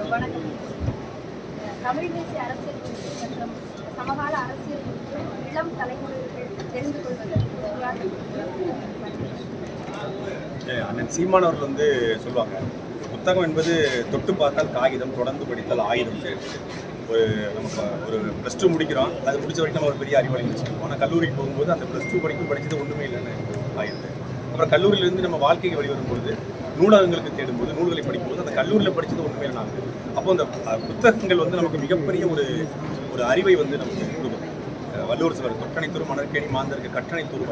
வணக்கம் தமிழ் தேசிய அரசியல் குறித்து மற்றும் சமகால அரசியல் குறித்து இளம் தலைமுறைகள் தெரிந்து கொள்வதற்கு அண்ணன் சீமான் அவர்கள் வந்து சொல்லுவாங்க புத்தகம் என்பது தொட்டு பார்த்தால் காகிதம் தொடர்ந்து படித்தால் ஆயுதம் ஒரு நம்ம ஒரு ப்ளஸ் டூ முடிக்கிறோம் அது முடிச்ச வரைக்கும் நம்ம ஒரு பெரிய அறிவாளி வச்சுருக்கோம் ஆனால் கல்லூரிக்கு போகும்போது அந்த ப்ளஸ் டூ படிக்கும் படிச்சது ஒன்றுமே இல்லைன்னு ஆயிடுது. அப்புறம் கல்லூரியிலேருந்து நம்ம வாழ்க்கைக்கு வழி பொழுது நூலகங்களுக்கு தேடும்போது நூல்களை படிக்கும்போது அந்த கல்லூரியில் படித்தது ஒன்றுமே இல்லை அப்போ அந்த புத்தகங்கள் வந்து நமக்கு மிகப்பெரிய ஒரு ஒரு அறிவை வந்து நமக்கு கொடுக்கும். வல்லூர் வள்ளுவர் சொல்வார் தொட்டனை தூர் மணற்கேணி மாந்தருக்கு கட்டணை தூர்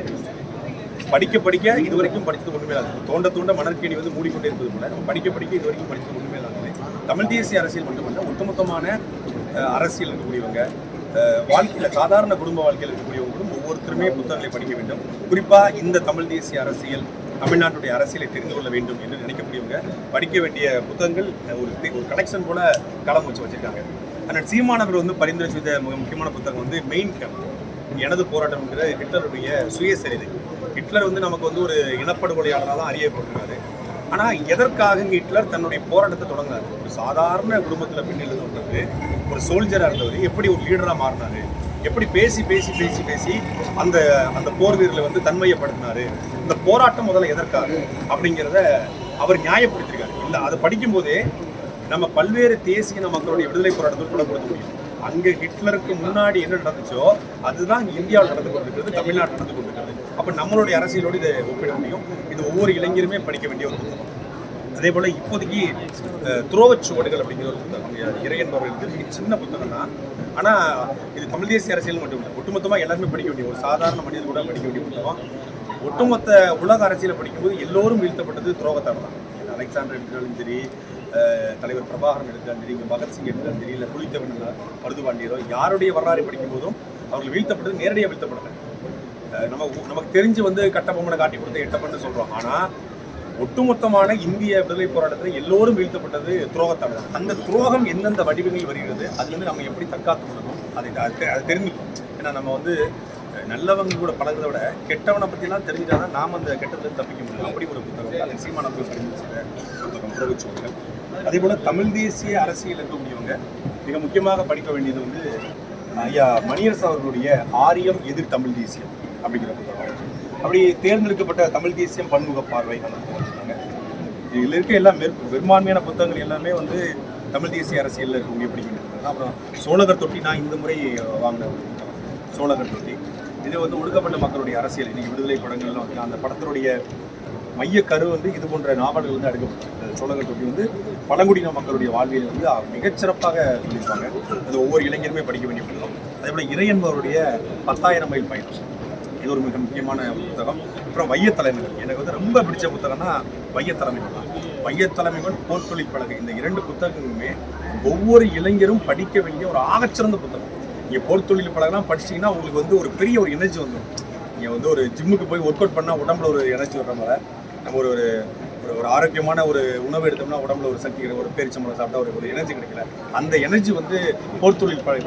படிக்க படிக்க இது வரைக்கும் படிச்சது ஒன்றுமே இல்லாது தோண்ட தோண்ட மணற்கேணி வந்து மூடிக்கொண்டே இருப்பது போல நம்ம படிக்க படிக்க இது வரைக்கும் படிச்சது ஒன்றுமே இல்லாது தமிழ் தேசிய அரசியல் மட்டுமல்ல ஒட்டுமொத்தமான அரசியல் இருக்கக்கூடியவங்க வாழ்க்கையில் சாதாரண குடும்ப வாழ்க்கையில் இருக்கக்கூடியவங்களும் ஒவ்வொருத்தருமே புத்தகங்களை படிக்க வேண்டும். குறிப்பாக இந்த தமிழ் தேசிய அரசியல் தமிழ்நாட்டுடைய அரசியலை தெரிந்து கொள்ள வேண்டும் என்று நினைக்கக்கூடியவங்க படிக்க வேண்டிய புத்தகங்கள் ஒரு ஒரு கலெக்ஷன் போல களம் வச்சு வச்சிருக்காங்க. ஆனால் சீமானவர் வந்து பரிந்துரை செய்த மிக முக்கியமான புத்தகம் வந்து மெயின் கேம்ப் எனது போராட்டம்ங்கிற ஹிட்லருடைய சுயசரிதை ஹிட்லர் வந்து நமக்கு வந்து ஒரு இனப்படுகொலையாளராக தான் அறியப்பட்டிருக்காரு. ஆனால் எதற்காக ஹிட்லர் தன்னுடைய போராட்டத்தை தொடங்கினார்? ஒரு சாதாரண குடும்பத்தில் பின்னிலிருந்து வந்தவர் ஒரு சோல்ஜராக இருந்தவர் எப்படி ஒரு லீடராக மாறினாரு? எப்படி பேசி பேசி பேசி பேசி அந்த அந்த போர் வீரர்களை வந்து தன்மையப்படுத்தினாரு? இந்த போராட்டம் முதல்ல எதற்காக? அப்படிங்கிறத அவர் நியாயப்படுத்திருக்காரு இல்லை அதை படிக்கும்போதே நம்ம பல்வேறு தேசிய மக்களுடைய விடுதலை போராட்டத்தில் புலப்படுத்த முடியும். அங்கே ஹிட்லருக்கு முன்னாடி என்ன நடந்துச்சோ அதுதான் இந்தியாவில் நடந்து கொண்டிருக்கிறது தமிழ்நாட்டில் நடந்து கொண்டிருக்கிறது. அப்போ நம்மளுடைய அரசியலோடு இதை ஒப்பிட முடியும். இது ஒவ்வொரு இளைஞருமே படிக்க வேண்டிய ஒரு புத்தகம். அதே போல் இப்போதைக்கு துரோகச் சுவடுகள் அப்படிங்கிற ஒரு புத்தகம் இறையன் அவர்களுக்கு மிக சின்ன புத்தகம் தான். ஆனால் இது தமிழ் தேசிய அரசியல் மட்டும் இல்லை ஒட்டுமொத்தமாக எல்லாருமே படிக்க வேண்டிய ஒரு சாதாரண மனிதன் கூட படிக்க வேண்டிய புத்தகம். ஒட்டுமொத்த உலக அரசியலை படிக்கும்போது எல்லோரும் வீழ்த்தப்பட்டது துரோகத்தால் தான். அலெக்சாண்டர் எடுத்தாலும் சரி தலைவர் பிரபாகரன் எடுத்தாலும் சரி இங்கே பகத்சிங் எடுத்தாலும் சரி இல்லை புலித்தவன் மருதுபாண்டியரோ யாருடைய வரலாறு படிக்கும் போதும் அவர்கள் வீழ்த்தப்பட்டது நேரடியாக வீழ்த்தப்படலை. நம்ம நமக்கு தெரிஞ்சு வந்து கட்டபொம்மனை காட்டி கொடுத்த எட்டப்பன்னு சொல்கிறோம் ஆனால் ஒட்டுமொத்தமான இந்திய விடுதலை போராட்டத்தில் எல்லோரும் வீழ்த்தப்பட்டது துரோகத்தால் தான் அந்த துரோகம் எந்தெந்த வடிவங்களில் வருகிறது அதுலேருந்து நம்ம எப்படி தற்காத்து கொள்ளணும் அதை அதை தெரிஞ்சுக்கணும். ஏன்னா நம்ம வந்து நல்லவங்க கூட பழகுறத விட கெட்டவனை பற்றிலாம் தெரிஞ்சாதான் நாம் அந்த கெட்டதுலேருந்து தப்பிக்க முடியும். அப்படி ஒரு புத்தகம் அதை சீமான புத்தகம் புறவுச்சுவர்கள் அதே போல் தமிழ் தேசிய அரசியல் இருக்கக்கூடியவங்க மிக முக்கியமாக படிக்க வேண்டியது வந்து ஐயா மணியரசு அவர்களுடைய ஆரியம் எதிர் தமிழ் தேசியம் அப்படிங்கிற புத்தகம். அப்படி தேர்ந்தெடுக்கப்பட்ட தமிழ் தேசியம் பன்முக பார்வை இதில் இருக்க எல்லாம் பெரும்பான்மையான புத்தகங்கள் எல்லாமே வந்து தமிழ் தேசிய அரசியலில் இருக்கக்கூடிய படிக்க அப்புறம் சோழகர் தொட்டி நான் இந்த முறை வாங்கின ஒரு சோழகர் தொட்டி. இது வந்து ஒடுக்கப்பட்ட மக்களுடைய அரசியல். இன்னைக்கு விடுதலை படங்கள்லாம் வந்து அந்த படத்தினுடைய மைய கரு வந்து இது போன்ற நாவல்கள் வந்து எடுக்கப்பட்டது சோழகர் தொட்டி வந்து பழங்குடியின மக்களுடைய வாழ்வியல் வந்து மிகச்சிறப்பாக சொல்லியிருப்பாங்க அது ஒவ்வொரு இளைஞருமே படிக்க வேண்டிய புத்தகம். அதே போல் இறை என்பவருடைய பத்தாயிரம் மைல் பயணம் இது ஒரு மிக முக்கியமான புத்தகம். அப்புறம் வையத்தலைமைகள் எனக்கு வந்து ரொம்ப பிடிச்ச புத்தகம்னா வையத்தலைமைகள் தான். வையத் தலைமைகள் போர்த்தொழில் பலகை. இந்த இரண்டு புத்தகங்களுமே ஒவ்வொரு இளைஞரும் படிக்க வேண்டிய ஒரு ஆகச்சிறந்த புத்தகம். நீங்கள் போர்த்தொழில் பலகெல்லாம் படிச்சீங்கன்னா உங்களுக்கு வந்து ஒரு பெரிய ஒரு எனர்ஜி வந்துடும் நீங்கள் வந்து ஒரு ஜிம்முக்கு போய் ஒர்க் அவுட் பண்ணால் உடம்புல ஒரு எனர்ஜி வர்ற மாதிரி. நம்ம ஒரு ஒரு ஒரு ஆரோக்கியமான ஒரு உணவு எடுத்தோம்னா உடம்புல ஒரு சக்தி கிடைக்கும் ஒரு பேரிச்சம்பளம் சாப்பிட்டா ஒரு ஒரு எனர்ஜி கிடைக்கல. அந்த எனர்ஜி வந்து போர்த்தொழில் படி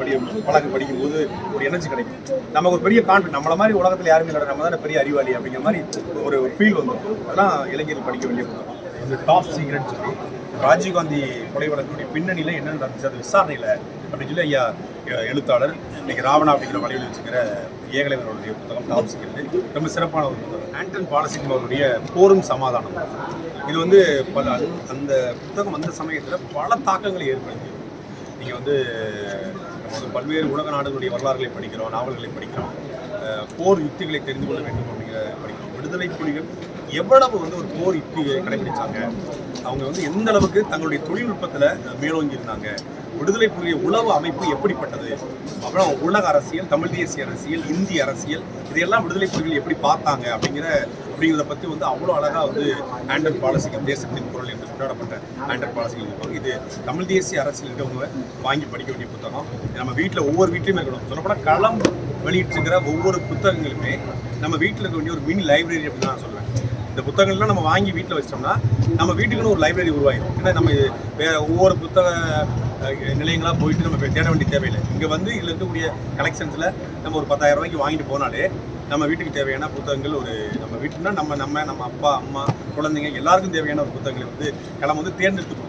பழக படிக்கும்போது ஒரு எனர்ஜி கிடைக்கும். நமக்கு ஒரு பெரிய கான்ஃபிடன்ட் நம்மள மாதிரி உலகத்தில் யாருமே இல்லை நம்ம தானே பெரிய அறிவாளி அப்படிங்கிற மாதிரி ஒரு ஃபீல் வந்துடும் அதெல்லாம் இளைஞர்கள் படிக்க வேண்டிய இந்த டாப் சீக்ரெட் சொல்லி ராஜீவ்காந்தி கொலை வழக்குடைய பின்னணியில் என்ன நடந்துச்சு அது விசாரணையில் அப்படின்னு சொல்லி ஐயா எழுத்தாளர் இன்னைக்கு ராவணா அப்படிங்கிற வழியில் வச்சுக்கிற ஏகலைவனுடைய புத்தகம் தாமசிக்கிறது ரொம்ப சிறப்பான ஒரு புத்தகம். ஆண்டன் பாலசிங் அவருடைய போரும் சமாதானம். இது வந்து பல அந்த- புத்தகம் அந்த சமயத்தில் பல தாக்கங்களை ஏற்படுத்தியது. நீங்கள் வந்து நம்ம வந்து பல்வேறு உலக நாடுகளுடைய வரலாறுகளை படிக்கிறோம் நாவல்களை படிக்கிறோம் போர் யுக்திகளை தெரிந்து கொள்ள வேண்டும் அப்படிங்கிற படிக்கிறோம். விடுதலை புலிகள் எவ்வளவு வந்து ஒரு போர் யுக்தியை கடைபிடிச்சாங்க அவங்க வந்து எந்த அளவுக்கு தங்களுடைய தொழில்நுட்பத்தில் மேலோங்கி இருந்தாங்க விடுதலை புலிய உளவு அமைப்பு எப்படிப்பட்டது? அப்புறம் உலக அரசியல் தமிழ் தேசிய அரசியல் இந்திய அரசியல் இதையெல்லாம் விடுதலை புலிகள் எப்படி பார்த்தாங்க அப்படிங்கிற அப்படிங்கிறத பற்றி வந்து அவ்வளோ அழகாக வந்து ஆண்டர் பாலசிங்கம் தேசத்தின் குரல் என்று கொண்டாடப்பட்ட ஆண்டர் பாலசிங்கம் இது தமிழ் தேசிய அரசியல் வாங்கி படிக்க வேண்டிய புத்தகம். நம்ம வீட்டில் ஒவ்வொரு வீட்லையுமே இருக்கணும். சொல்லப்போனால் களம் வெளியிட்டிருக்கிற ஒவ்வொரு புத்தகங்களுமே நம்ம வீட்டில் இருக்க வேண்டிய ஒரு மினி லைப்ரரி அப்படின்னு நான் சொல்லுவேன் இந்த புத்தகங்கள்லாம் நம்ம வாங்கி வீட்டில் வச்சிட்டோம்னா நம்ம வீட்டுக்குன்னு ஒரு லைப்ரரி உருவாயிடும் ஏன்னா நம்ம இது வேற ஒவ்வொரு புத்தக நிலையங்களாக போயிட்டு நம்ம தேட வேண்டிய தேவையில்லை. இங்கே வந்து இதில் இருக்கக்கூடிய கலெக்ஷன்ஸில் நம்ம ஒரு பத்தாயிரம் ரூபாய்க்கு வாங்கிட்டு போனாலே நம்ம வீட்டுக்கு தேவையான புத்தகங்கள் ஒரு நம்ம வீட்டுனா நம்ம நம்ம நம்ம அப்பா அம்மா குழந்தைங்க எல்லாருக்கும் தேவையான ஒரு புத்தகங்களை வந்து கிளம்ப வந்து தேர்ந்தெடுத்து